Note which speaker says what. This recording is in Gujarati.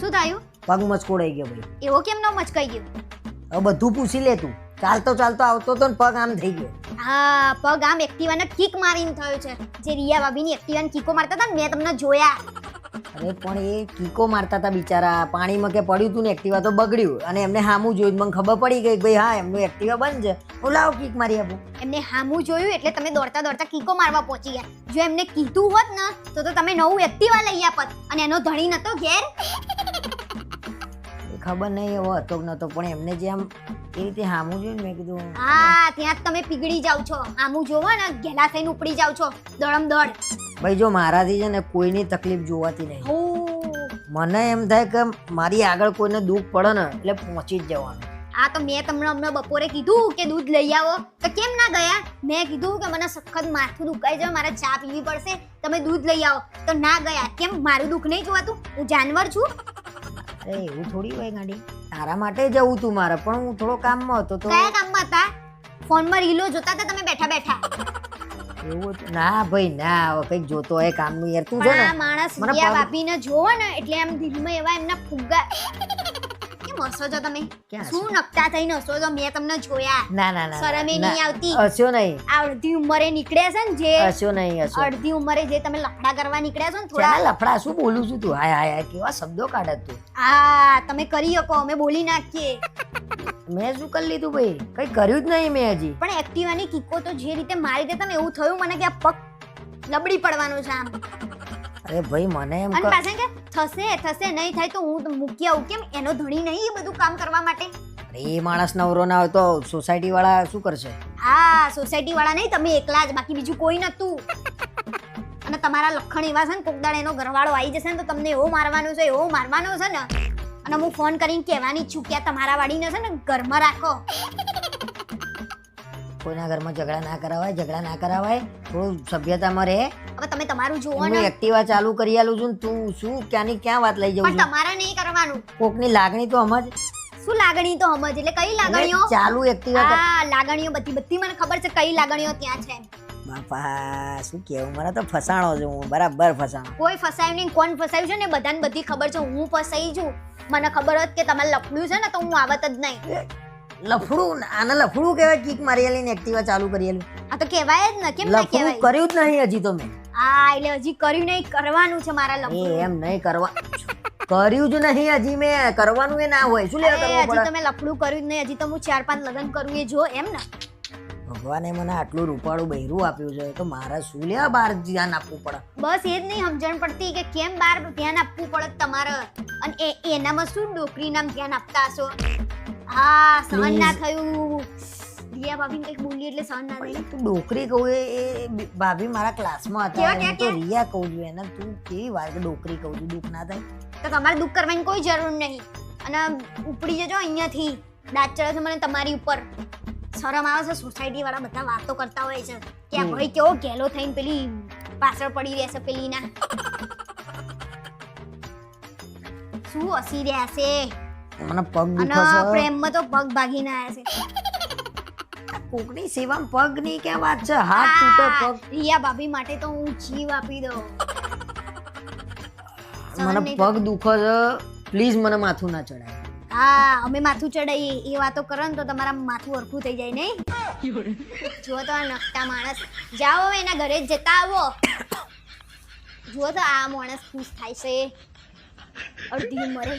Speaker 1: શું થયું?
Speaker 2: પગ મચકોડાઈ ગયો ભાઈ.
Speaker 1: એવો કેમ ન મચકાઈ ગયો?
Speaker 2: હવે બધું પૂછી લે તું. ચાલતો ચાલતો આવતો તો ને પગ આમ થઈ ગયો.
Speaker 1: હા પગ આમ એક્ટિવાને કિક મારીને થયો છે. જે રિયા ભાભીની એક્ટિવાને કિકો મારતા હતા ને મેં તમને જોયા.
Speaker 2: અરે પણ એ કીકો મારતા હતા બિચારા. પાણીમાં કે પડ્યું હતું ને એક્ટિવા તો બગડ્યું. અને એમને હામું જોયું મને ખબર પડી ગઈ ભાઈ હા એમનું એક્ટિવા બંધ છે. હું લાવો કીક મારી આપું
Speaker 1: એમને હામું જોયું એટલે તમે દોડતા દોડતા કીકો મારવા પહોંચી ગયા. જો એમને કીધું હોત ને તો તો તમે નવું એક્ટિવા લઈ આપત અને એનો ધણી નતો ઘેર.
Speaker 2: ખબર નહીં એવો હતો નતો પણ એમને જે આમ એ રીતે હામું જોયું મેં કીધું
Speaker 1: હા ત્યાં તમે પીગળી જાવ છો. આમું જોવો ને ઘેલા થઈને ઉપડી જાવ છો. દોડમ દોડ
Speaker 2: ભાઈ જો મારાથી છે ને કોઈની તકલીફ જોવાતી નહીં. મને એમ થાય કે મારી આગળ કોઈને દુઃખ પડે ને એટલે પહોંચી જ જવાનું.
Speaker 1: આ તો મેં તમને હમણાં બપોરે કીધું કે દૂધ લઈ આવો. તો કેમ ના ગયા? મેં કીધું કે મને સખત માથું દુખાય છે મારે ચા પીવી પડશે. તમે દૂધ લઈ આવો. તો ના ગયા. કેમ? મારું દુઃખ નહીં જોવાતું? હું જાનવર છું.
Speaker 2: અરે એવું થોડી હોય ગાડી. તારા માટે જવું તું મારે પણ હું થોડો કામમાં હતો તો
Speaker 1: કયા કામમાં હતા? ફોનમાં રીલો જોતા હતા તમે બેઠા બેઠા?
Speaker 2: એવું હતું. ના ભાઈ ના હવે કંઈક જોતો હોય કામનું યાર તું છે
Speaker 1: પણ
Speaker 2: ને
Speaker 1: માણસ
Speaker 2: મને
Speaker 1: રિયા
Speaker 2: પગ-
Speaker 1: વાપીને જોવો ને એટલે આમ દિલમાં એવા એમના ફુગ્ગા કેમ હસો છો તમે? શું નકટા થઈને હસો છો? મેં તમને જોયા.
Speaker 2: ના ના ના
Speaker 1: શરમે નહીં આવતી.
Speaker 2: હસ્યો નહીં.
Speaker 1: આ અડધી ઉંમરે નીકળ્યા છે ને જે?
Speaker 2: હસ્યો નહીં હસ્યો
Speaker 1: અડધી ઉંમરે જે તમે લફડા કરવા નીકળ્યા છો ને
Speaker 2: થોડા?
Speaker 1: થોડા
Speaker 2: લફડા? શું બોલું છું તું? હાય હાય હાય કેવા શબ્દો કાઢે તું?
Speaker 1: આ તમે કરી શકો અમે બોલી નાખીએ.
Speaker 2: મેં શું કરી લીધું ભાઈ? કઈ કર્યું જ નહીં મેં હજી.
Speaker 1: પણ એક્ટિવાની કિકો તો જે રીતે મારી દેતા ને એવું થયું મને કે આ પગ નબળી પડવાનું છે આમ.
Speaker 2: અરે ભાઈ મને એમ
Speaker 1: અને પાછા કે થશે થશે નહીં થાય તો હું મૂક્યા મૂકી આવું કેમ? એનો ધણી નહીં એ બધું કામ કરવા માટે?
Speaker 2: અરે એ માણસ નવરો ના હોય તો સોસાયટી વાળા શું કરશે?
Speaker 1: હા સોસાયટી વાળા નહીં તમે એકલા જ બાકી બીજું કોઈ નતું અને તમારા લખણ એવા છે ને કોક દાડે એનો ઘરવાળો આવી જશે ને તો તમને એવો મારવાનો છે એવો મારવાનો છે ને. અને હું ફોન કરીને કહેવાની છું કે તમારા વાડીને છે ને ઘરમાં રાખો.
Speaker 2: કોઈના ઘરમાં ઝઘડા ના કરાવાય ઝઘડા ના કરાવાય. થોડું સભ્યતામાં રહે.
Speaker 1: હવે તમે તમારું જુઓ
Speaker 2: હું
Speaker 1: ને.
Speaker 2: એક્ટિવા ચાલુ કરી આલું છું ને તું શું ક્યાંની ક્યાં વાત લઈ જવું
Speaker 1: પણ
Speaker 2: છું?
Speaker 1: તમારે નહીં કરવાનું.
Speaker 2: કોકની લાગણી તો સમજ
Speaker 1: શું લાગણી તો સમજ એટલે કઈ લાગણીઓ?
Speaker 2: એટલે ચાલુ એક્ટિવા કર-
Speaker 1: હા લાગણીઓ બધી બધી મને ખબર છે કઈ લાગણીઓ ત્યાં છે.
Speaker 2: બાપા શું કેવું મને તો ફસાણો છું હું બરાબર ફસાણો.
Speaker 1: કોઈ ફસાયું નહીં કોણ ફસાયું છે ને બધાને બધી ખબર છે હું ફસાઈ છું. મને ખબર હોત કે તમારે લફડ્યું છે ને તો હું આવત જ નહીં.
Speaker 2: લફડું આને લફડું કહેવાય કિક મારી ને એક્ટિવા ચાલુ કરી
Speaker 1: આ તો કહેવાય જ ને કેમ ના
Speaker 2: લફડું
Speaker 1: કહેવાય?
Speaker 2: કર્યું જ નહીં હજી તો મેં.
Speaker 1: આ એટલે હજી કર્યું નહીં કરવાનું છે મારા
Speaker 2: એ
Speaker 1: લફડું.
Speaker 2: એમ નહીં કરવા. કર્યું જ નહીં હજી મેં કરવાનું એ ના હોય. શું લેવા
Speaker 1: અરે,
Speaker 2: કરવું
Speaker 1: હજી
Speaker 2: પડે?
Speaker 1: તો મેં લફડું કર્યું જ નહીં હજી તો હું ચાર પાંચ લગ્ન કરું એ જો એમ ને?
Speaker 2: ભગવાને મને આટલું રૂપાળું બહેરું આપ્યું છે તો મારે શું લેવા બહાર ધ્યાન આપવું પડે?
Speaker 1: બસ એ જ નહીં સમજણ પડતી કે કેમ બાર ધ્યાન આપવું પડે તમારે? અને એ એનામાં શું ડોકરી નામ ધ્યાન આપતા હશો? હા સહન ના થયું. રિયા ભાભીને કંઈક બોલી એટલે સહન ના થયું.
Speaker 2: તું ડોકરી કહું એ ભાભી મારા ક્લાસમાં હતા હું તો રિયા કહું છું એને તું કેવી વાત ડોકરી કહું છું દુઃખ ના થાય.
Speaker 1: તો તમારે દુઃખ કરવાની કોઈ જરૂર નહીં. અને ઉપડી જજો અહીંયાથી દાંત ચડે છે મને તમારી ઉપર. શરમ આવે છે સોસાયટી વાળા બધા વાતો કરતા હોય છે. કે આ ભાઈ કેવો ગેલો થઈને પેલી પાછળ પડી રહેશે પેલી ના શું હસી રહ્યા છે?
Speaker 2: મને પગ
Speaker 1: અને
Speaker 2: દુખે છે
Speaker 1: પ્રેમમાં તો પગ ભાગીને આવ્યા છે.
Speaker 2: કોકની સેવામાં પગની ક્યાં વાત છે? હાથ તૂટે પગ.
Speaker 1: રિયા ભાભી માટે તો હું જીવ આપી દઉં.
Speaker 2: મને પગ દુખે છે પ્લીઝ મને માથું ના ચડાય
Speaker 1: હા અમે માથું ચડાઈએ એ વાતો કરો ને તો તમારા માથું અરખું થઈ જાય નહીં? જુઓ તો આ નકટા માણસ. જાઓ એના ઘરે જ જતા આવો. જુઓ તો આ માણસ ખુશ થાય છે. અડધી ઉંમરે.